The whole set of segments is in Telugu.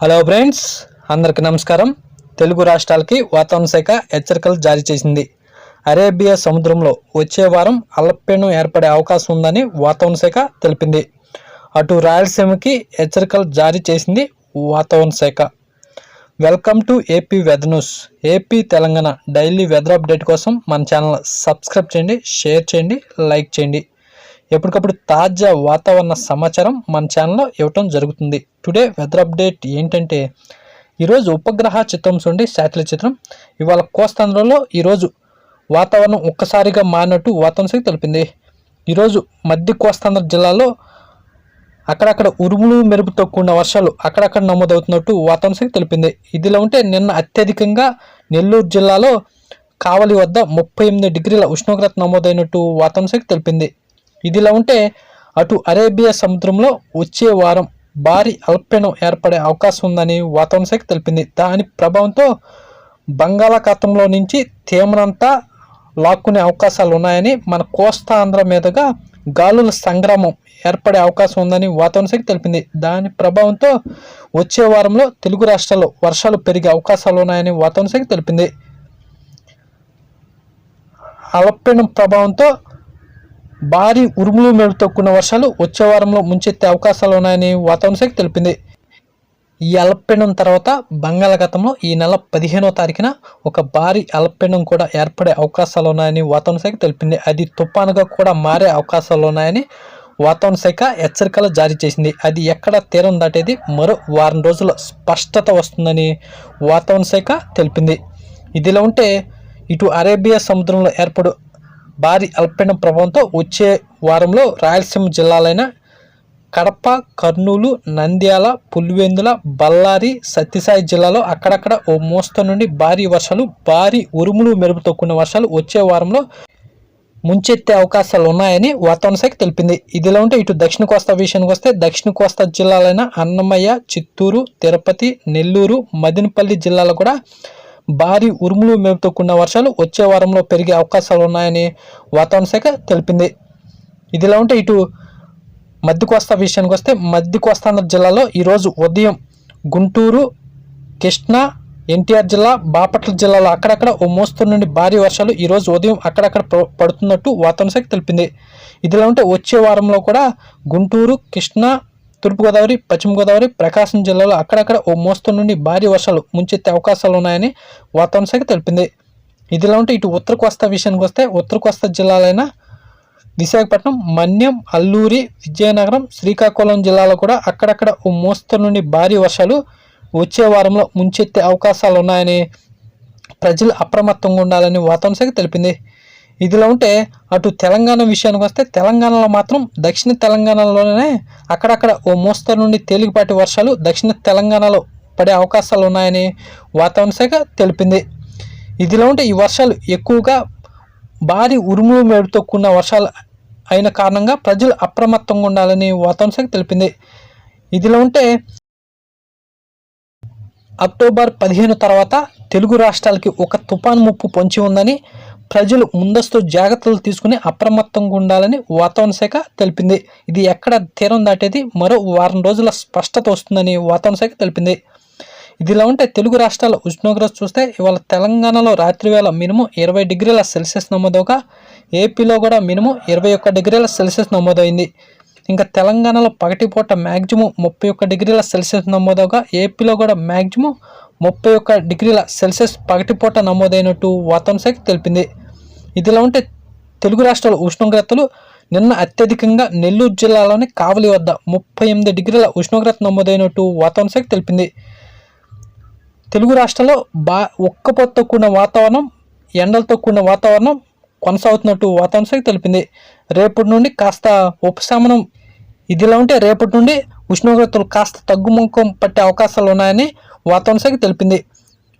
హలో ఫ్రెండ్స్ అందరికీ నమస్కారం. తెలుగు రాష్ట్రాలకి వాతావరణ శాఖ హెచ్చరికలు జారీ చేసింది. అరేబియా సముద్రంలో వచ్చే వారం అల్లపీడనం ఏర్పడే అవకాశం ఉందని వాతావరణ శాఖ తెలిపింది. అటు రాయలసీమకి హెచ్చరికలు జారీ చేసింది వాతావరణ శాఖ. Welcome to AP weather news AP Telangana daily weather update కోసం మన ఛానల్ సబ్స్క్రైబ్ చేయండి షేర్ చేయండి లైక్ చేయండి. ఎప్పటికప్పుడు తాజా వాతావరణ సమాచారం మన ఛానల్లో ఇవ్వటం జరుగుతుంది. టుడే వెదర్ అప్డేట్ ఏంటంటే ఈరోజు ఉపగ్రహ చిత్రం చూడండి శాటిలైట్ చిత్రం. ఇవాళ కోస్తాంధ్రలో ఈరోజు వాతావరణం ఒక్కసారిగా మారినట్టు వాతావరణ శాఖ తెలిపింది. ఈరోజు మధ్య కోస్తాంధ్ర జిల్లాలో అక్కడక్కడ ఉరుములు మెరుపుతో కూడిన వర్షాలు అక్కడక్కడ నమోదవుతున్నట్టు వాతావరణ శాఖ తెలిపింది. ఇదిలా ఉంటే నిన్న అత్యధికంగా నెల్లూరు జిల్లాలో కావలి వద్ద ముప్పై ఎనిమిది డిగ్రీల ఉష్ణోగ్రత నమోదైనట్టు వాతావరణ శాఖ తెలిపింది. ఇదిలా ఉంటే అటు అరేబియా సముద్రంలో వచ్చే వారం భారీ అల్పీనం ఏర్పడే అవకాశం ఉందని వాతావరణ శాఖ తెలిపింది. దాని ప్రభావంతో బంగాళాఖాతంలో నుంచి తేమనంతా లాక్కునే అవకాశాలు ఉన్నాయని మన కోస్తా ఆంధ్ర మీదుగా గాలుల సంగ్రామం ఏర్పడే అవకాశం ఉందని వాతావరణ శాఖ తెలిపింది. దాని ప్రభావంతో వచ్చే వారంలో తెలుగు రాష్ట్రాల్లో వర్షాలు పెరిగే అవకాశాలు ఉన్నాయని వాతావరణ శాఖ తెలిపింది. అల్పీనం ప్రభావంతో భారీ ఉరుములు మెరుపుతో కూడిన వర్షాలు వచ్చే వారంలో ముంచెత్తే అవకాశాలు ఉన్నాయని వాతావరణ శాఖ తెలిపింది. ఈ అల్పపీడనం తర్వాత బంగాళాఖాతంలో ఈ నెల పదిహేనో తారీఖున ఒక భారీ అల్పపీడనం కూడా ఏర్పడే అవకాశాలు ఉన్నాయని వాతావరణ శాఖ తెలిపింది. అది తుఫానుగా కూడా మారే అవకాశాలు ఉన్నాయని వాతావరణ శాఖ హెచ్చరికలు జారీ చేసింది. అది ఎక్కడ తీరం దాటేది మరో వారం రోజుల స్పష్టత వస్తుందని వాతావరణ శాఖ తెలిపింది. ఇదిలా ఉంటే ఇటు అరేబియా సముద్రంలో ఏర్పడు భారీ అల్పపీడనం ప్రభావంతో వచ్చే వారంలో రాయలసీమ జిల్లాలైన కడప కర్నూలు నంద్యాల పులివెందుల బళ్ళారి సత్యసాయి జిల్లాలో అక్కడక్కడ ఓ మోస్త నుండి భారీ వర్షాలు భారీ ఉరుములు మెరుపుతో కూడిన వర్షాలు వచ్చే వారంలో ముంచెత్తే అవకాశాలు ఉన్నాయని వాతావరణ శాఖ తెలిపింది. ఇదిలా ఉంటే ఇటు దక్షిణ కోస్తా విషయానికి వస్తే దక్షిణ కోస్తా జిల్లాలైన అన్నమయ్య చిత్తూరు తిరుపతి నెల్లూరు మదినపల్లి జిల్లాలో కూడా భారీ ఉరుములు మేపుతో కూడిన వర్షాలు వచ్చే వారంలో పెరిగే అవకాశాలు ఉన్నాయని వాతావరణ శాఖ తెలిపింది. ఇదిలా ఉంటే ఇటు మధ్య కోస్తా విషయానికి వస్తే మధ్య కోస్తాంధ్ర జిల్లాలో ఈరోజు ఉదయం గుంటూరు కృష్ణా ఎన్టీఆర్ జిల్లా బాపట్ల జిల్లాలో అక్కడక్కడ ఓ మోస్తరు నుండి భారీ వర్షాలు ఈరోజు ఉదయం అక్కడక్కడ పడుతున్నట్టు వాతావరణ శాఖ తెలిపింది. ఇదిలా ఉంటే వచ్చే వారంలో కూడా గుంటూరు కృష్ణా తూర్పుగోదావరి పశ్చిమ గోదావరి ప్రకాశం జిల్లాలో అక్కడక్కడ ఓ మోస్తరు నుండి భారీ వర్షాలు ముంచెత్తే అవకాశాలు ఉన్నాయని వాతావరణ శాఖ తెలిపింది. ఇదిలా ఉంటే ఇటు ఉత్తర కోస్తా విషయానికి వస్తే ఉత్తర కోస్తా జిల్లాలైన విశాఖపట్నం మన్యం అల్లూరి విజయనగరం శ్రీకాకుళం జిల్లాలో కూడా అక్కడక్కడ ఓ మోస్తరు నుండి భారీ వర్షాలు వచ్చే వారంలో ముంచెత్తే అవకాశాలు ఉన్నాయని ప్రజలు అప్రమత్తంగా ఉండాలని వాతావరణ శాఖ తెలిపింది. ఇదిలా ఉంటే అటు తెలంగాణ విషయానికి వస్తే తెలంగాణలో మాత్రం దక్షిణ తెలంగాణలోనే అక్కడక్కడ ఓ మోస్తరు నుండి తేలికపాటి వర్షాలు దక్షిణ తెలంగాణలో పడే అవకాశాలు ఉన్నాయని వాతావరణ శాఖ తెలిపింది. ఇదిలా ఉంటే ఈ వర్షాలు ఎక్కువగా భారీ ఉరుములు మేడుతో కూడిన వర్షాలు అయిన కారణంగా ప్రజలు అప్రమత్తంగా ఉండాలని వాతావరణ శాఖ తెలిపింది. ఇదిలా ఉంటే అక్టోబర్ పదిహేను తర్వాత తెలుగు రాష్ట్రాలకి ఒక తుఫాను ముప్పు పొంచి ఉందని ప్రజలు ముందస్తు జాగ్రత్తలు తీసుకుని అప్రమత్తంగా ఉండాలని వాతావరణ శాఖ తెలిపింది. ఇది ఎక్కడ తీరం దాటేది మరో వారం రోజుల స్పష్టత వస్తుందని వాతావరణ శాఖ తెలిపింది. ఇదిలా ఉంటే తెలుగు రాష్ట్రాల ఉష్ణోగ్రత చూస్తే ఇవాళ తెలంగాణలో రాత్రి వేళ మినిమం ఇరవై డిగ్రీల సెల్సియస్ నమోదవగా ఏపీలో కూడా మినిమం ఇరవై ఒక్క డిగ్రీల సెల్సియస్ నమోదైంది. ఇంకా తెలంగాణలో పగటిపూట మ్యాక్సిమం ముప్పై ఒక్క డిగ్రీల సెల్సియస్ నమోదవగా ఏపీలో కూడా మ్యాక్సిమం ముప్పై ఒక్క డిగ్రీల సెల్సియస్ పగటిపూట నమోదైనట్టు వాతావరణ శాఖ తెలిపింది. ఇదిలా ఉంటే తెలుగు రాష్ట్రాల ఉష్ణోగ్రతలు నిన్న అత్యధికంగా నెల్లూరు జిల్లాలోని కావలి వద్ద ముప్పై ఎనిమిది డిగ్రీల ఉష్ణోగ్రత నమోదైనట్టు వాతావరణ శాఖ తెలిపింది. తెలుగు రాష్ట్రాల్లో బా ఒక్కపోతతో కూడిన వాతావరణం ఎండలతో కూడిన వాతావరణం కొనసాగుతున్నట్టు వాతావరణ శాఖ తెలిపింది. రేపటి నుండి కాస్త ఉపశమనం ఇదిలా ఉంటే రేపటి నుండి ఉష్ణోగ్రతలు కాస్త తగ్గుముఖం పట్టే అవకాశాలు ఉన్నాయని వాతావరణ శాఖ తెలిపింది.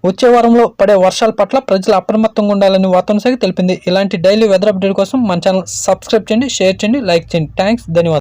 వచ్చే వారంలో పడే వర్షాల పట్ల ప్రజలు అప్రమత్తంగా ఉండాలని వాతావరణ శాఖ తెలిపింది. ఇలాంటి డైలీ వెదర్ అప్డేట్ కోసం మన ఛానల్ సబ్స్క్రైబ్ చేయండి షేర్ చేయండి లైక్ చేయండి. థ్యాంక్స్ ధన్యవాదాలు.